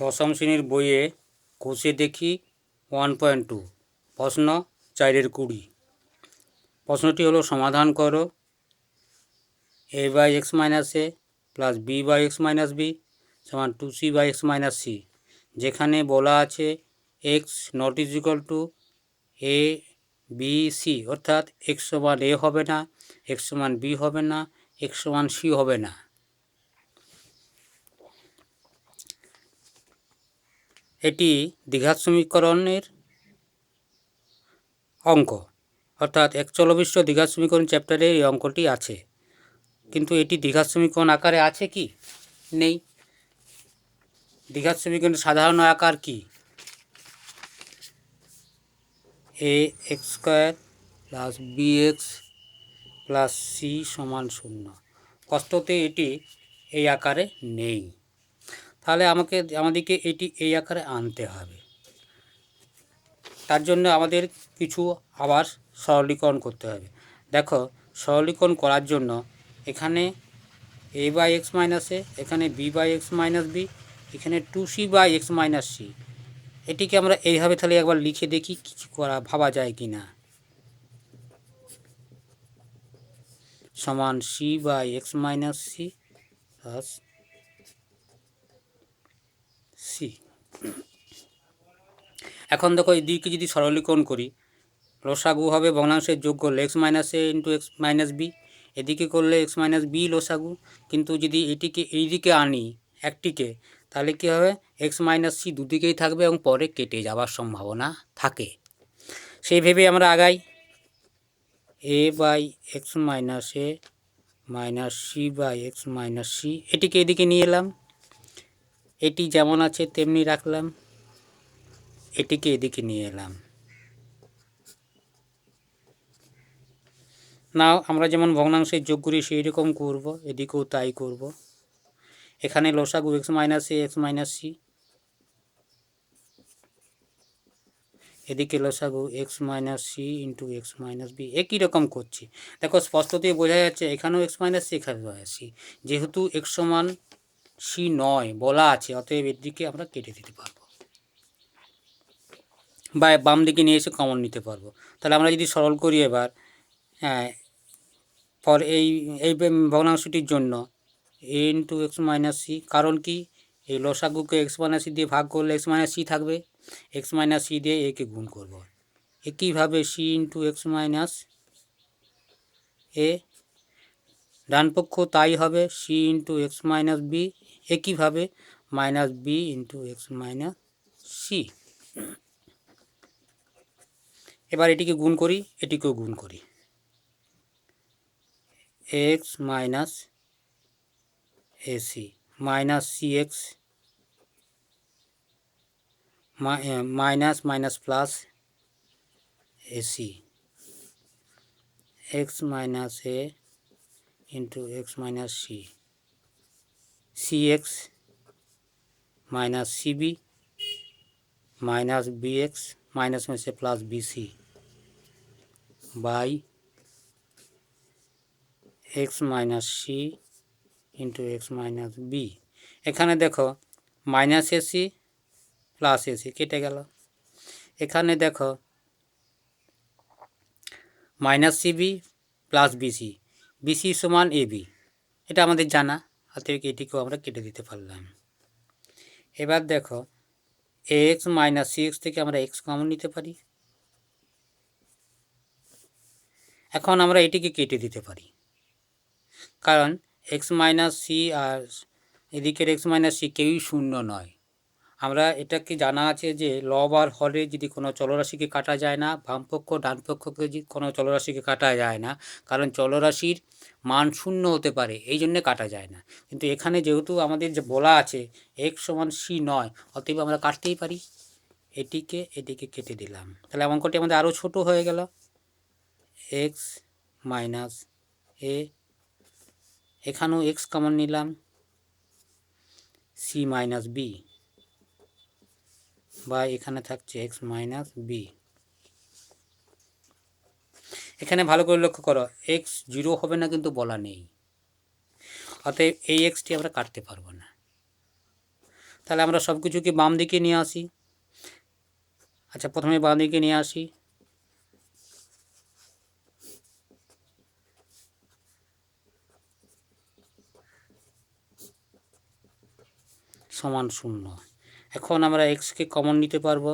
দশম শ্রেণির বইয়ে কোষে দেখি ওয়ান পয়েন্ট টু প্রশ্ন চারের কুড়ি। প্রশ্নটি হলো, সমাধান করো। A by X minus A plus B by X minus B সমান two C by X minus C যেখানে বলা আছে X not is equal to A B C অর্থাৎ এক্স সমান এ হবে না এক্স সমান বি হবে না এক্স সমান সি হবে না। এটি দ্বিঘাত সমীকরণের অঙ্ক। অর্থাৎ একচলবিশ্ব দ্বিঘাত সমীকরণ চ্যাপ্টারে এই অঙ্কটি আছে। কিন্তু এটি দ্বিঘাত সমীকরণ আকারে আছে কি? নেই। দ্বিঘাত সমীকরণের সাধারণ আকার কি? A X square plus B X plus C সমান শূন্য। কষ্টতে এটি এই আকারে নেই। তাহলে আমাকে, আমাদেরকে এটি, এই আকারে আনতে হবে। তার জন্য আমাদের কিছু আবার সরলীকরণ করতে হবে। দেখো, সরলীকরণ করার জন্য এখানে A by X minus A এখানে B by X minus B এখানে two C by X minus C এটিকে আমরা এইভাবে তাহলে একবার লিখে দেখি কিছু করা, ভাবা যায় কি না। সমান C by X minus C plus C এখন দেখো এই দিকে যদি সরলীকরণ করি, লসাগু হবে ভগ্নাংশের যোগ করলে X minus A into X minus B এদিকে করলে এক্স মাইনাস বি লসাগু। কিন্তু যদি এটিকে এই দিকে আনি, একটিকে, তাহলে কী হবে? এক্স মাইনাস সি দুদিকেই থাকবে এবং পরে কেটে যাওয়ার সম্ভাবনা থাকে। সেই ভেবে আমরা আগাই। A by X minus A minus C by X minus C এটিকে এদিকে নিয়ে এলাম। এটি যেমন আছে, তেমনি রাখলাম। এটিকে এদিকে নিয়ে এলাম। নাও, আমরা যেমন ভগ্নাংশের যোগ করি সেই রকম করব, এদিকেও তাই করব। এখানে লসাগু X minus A X minus C এদিকে লসাগু X minus C into X minus B একই রকম করছি? দেখো, স্পষ্টতই বোঝা যাচ্ছে, এখানেও এক্স মাইনাস সি এখানেও সি যেহেতু এক্স সমান সি নয়, বলা আছে, অতএব এর দিকে আমরা কেটে দিতে পারব। বা বাম দিকে নিয়ে এসে কমন নিতে পারব। তাহলে আমরা যদি সরল করি এবার হ্যাঁ পর এই এই ভগ্নাংশটির জন্য A into X minus C কারণ কি? এই লসাগুকে এক্স মাইনাস সি দিয়ে ভাগ করলে এক্স মাইনাস সি থাকবে। এক্স মাইনাস সি দিয়ে একে গুণ করব। একইভাবে C into X minus A ডান পক্ষ তাই হবে C into X minus B একইভাবে minus B into X minus C এবার এটিকে গুণ করি, এটিকেও গুণ করি। X minus AC minus C X minus minus plus AC X minus A into X minus C C X minus CB minus BX minus হয়েছে plus BC by X minus C into X minus B এখানে দেখো minus AC plus AC কেটে গেল। এখানে দেখো minus CB plus BC BC সমান AB এটা আমাদের জানা। অতএব এটিকেও আমরা কেটে দিতে পারলাম। এবার দেখো এক্স মাইনাস সিক্স থেকে আমরা এক্স কমন নিতে পারি। এখন আমরা এটিকে কেটে দিতে পারি। কারণ এক্স মাইনাস সি আর এদিকের এক্স মাইনাস সি কেউই শূন্য নয়। আমরা এটা কি জানা আছে যে লব আর হরে যদি কোনো চলরাশিকে কাটা যায় না, বামপক্ষ, ডানপক্ষকে যদি কোনো চলরাশিকে কাটা যায় না, কারণ চলরাশির মান শূন্য হতে পারে, এই জন্যে কাটা যায় না। কিন্তু এখানে যেহেতু আমাদের যে বলা আছে এক্স সমান সি নয়, অতএব আমরা কাটতেই পারি। এটিকে এটিকে কেটে দিলাম। তাহলে অঙ্কটি আমাদের আরও ছোট হয়ে গেল। এক্স মাইনাস এ এখানেও এক্স কমন নিলাম। সি মাইনাস বি বা এখানে থাকছে এক্স মাইনাস বি এখানে ভালো করে লক্ষ্য করো এক্স জিরো হবে না কিন্তু বলা নেই। অতএব এই এক্সটি আমরা কাটতে পারব না। তাহলে আমরা সব কিছুকে বাম দিকে নিয়ে আসি। আচ্ছা প্রথমে বাম দিকে নিয়ে আসি। সমান শূন্য। এখন আমরা এক্সকে কমন নিতে পারব।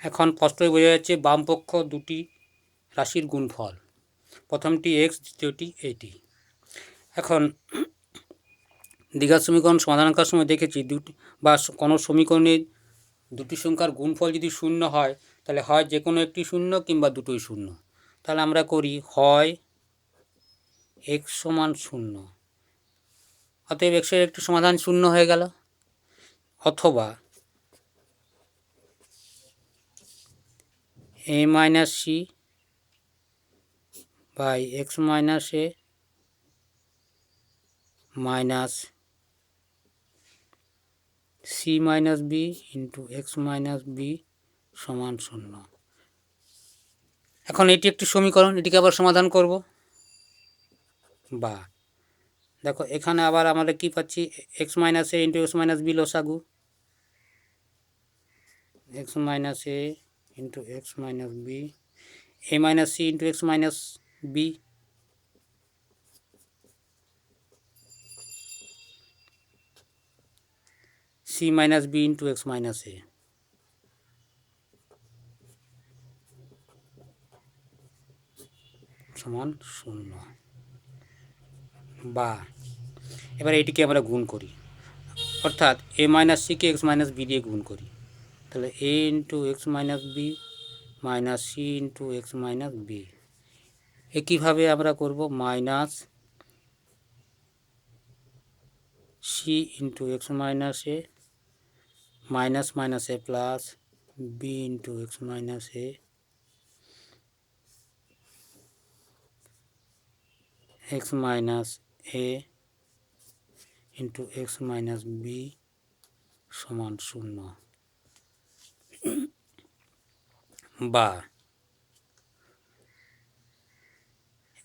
এখন স্পষ্টই বোঝা যাচ্ছে বাম পক্ষ দুটি রাশির গুণফল। প্রথমটি এক্স দ্বিতীয়টি এইটি এখন দ্বিঘাত সমীকরণ সমাধান করার সময় দেখেছি দুটি বা কোনো সমীকরণে দুটি সংখ্যার গুণফল যদি শূন্য হয় তাহলে হয় যে কোনো একটি শূন্য কিংবা দুটোই শূন্য। তাহলে আমরা করি হয় এক্স সমান শূন্য। অতএব এক্সের একটি সমাধান শূন্য হয়ে গেল। অথবা A minus C by X minus A minus C minus B into X minus B সমান শূন্য। এখন এটি একটি সমীকরণ, এটিকে আবার সমাধান করব। বা, দেখো, এখানে আবার আমরা কি পাচ্ছি? X minus A into X minus B লসাগু। X minus A into X minus B. A minus C into X minus B. C minus B into X minus A. সমান শূন্য। বা, এবার এটিকে আমরা গুণ করি। অর্থাৎ এ মাইনাস সিকে এক্স মাইনাস বি দিয়ে গুণ করি। তাহলে A into X minus B minus C into X minus B একইভাবে আমরা করব? Minus C into X minus A minus minus A plus B into X minus A X minus A into X minus B সমান শূন্য। বা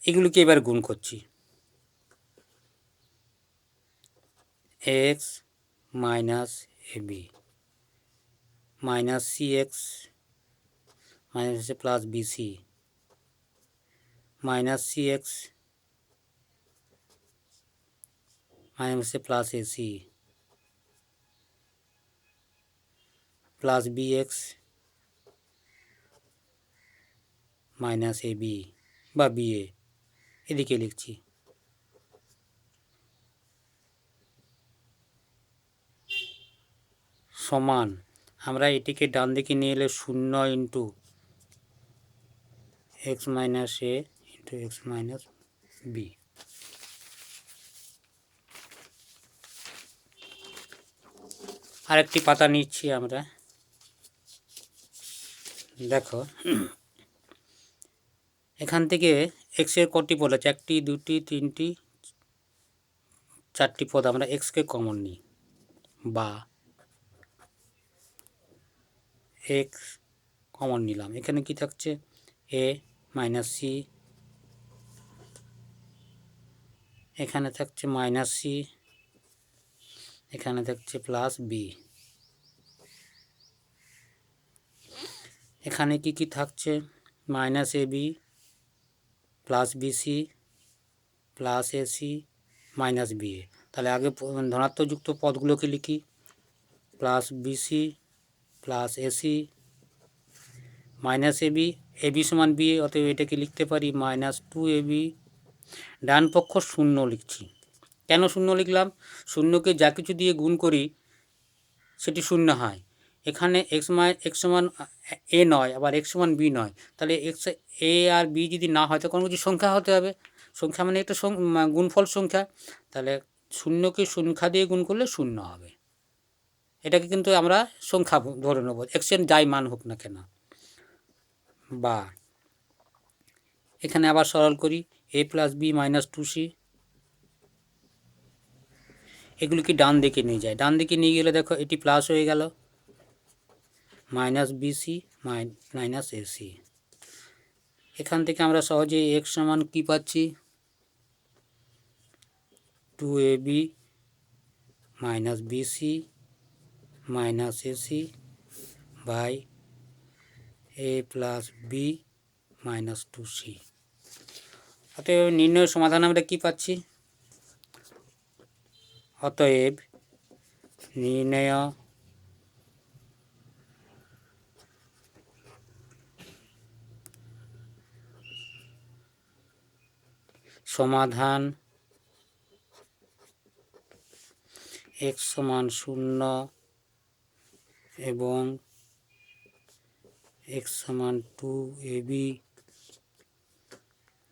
এগুলোকে এবার গুণ করছি। X minus A B minus C X minus plus B C minus C X minus plus A C plus B X minus A B বা B A এদিকে লিখছি। সমান। আমরা এটিকে ডান দিকে নিয়ে এলে শূন্য into X minus A into X minus B আরেকটি পাতা নিচ্ছি আমরা। দেখো। এখান থেকে এক্সের কটি পদ আছে? একটি, দুটি, তিনটি, চারটি পদ আমরা এক্সকে কমন নিই। বা এক্স কমন নিলাম। এখানে কি থাকছে? এ মাইনাস সি এখানে থাকছে মাইনাস সি এখানে থাকছে প্লাস বি এখানে কি কি থাকছে? Minus A B plus BC plus AC minus B A তাহলে আগে প- ধনাত্মকযুক্ত পদগুলোকে লিখি। Plus BC plus AC minus A B A B সমান বি অতএব এটাকে লিখতে পারি মাইনাস টু এ বি ডান পক্ষ শূন্য লিখছি। কেন শূন্য লিখলাম? শূন্যকে যা কিছু দিয়ে গুণ করি, সেটি শূন্য হয়। এখানে এক্স মাই এক্স সমান এ নয়, আবার এক্স সমান বি নয়। তাহলে এক্স এ আর বি যদি না হয় তো কোনো কিছু সংখ্যা হতে হবে। সংখ্যা মানে একটা গুণফল সংখ্যা। তাহলে শূন্যকে সংখ্যা দিয়ে গুণ করলে শূন্য হবে। এটাকে কিন্তু আমরা সংখ্যা ধরে নেব। এক্সের যাই মান হোক না কেন। বা, এখানে আবার সরল করি A plus B minus two C এগুলিকে ডান দিকে নিয়ে যায়। ডান দিকে নিয়ে গেলে দেখো এটি প্লাস হয়ে গেল। মাইনাস বিসি মাইনাস এসি এখান থেকে আমরা সহজেই এক্স সমান কী পাচ্ছি? Two A B minus BC minus AC by A plus B minus two C অতএব নির্ণয়ের সমাধান আমরা কী পাচ্ছি? অতএব নির্ণয় সমাধান এক্স সমান শূন্য এবং এক্স সমান two A B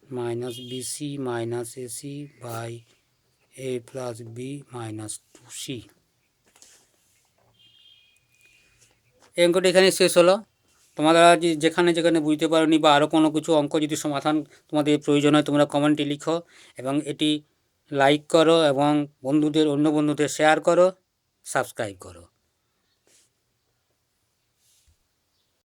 minus BC minus AC by A plus B minus two C এই অঙ্কটি এখানে শেষ হলো। তোমরা যেখানে যেখানে বুঝতে পারোনি বা আরও কোনো কিছু অঙ্ক যদি সমাধান তোমাদের প্রয়োজন হয়, তোমরা কমেন্টে লিখো এবং এটি লাইক করো এবং বন্ধুদের, অন্য বন্ধুদের শেয়ার করো সাবস্ক্রাইব করো।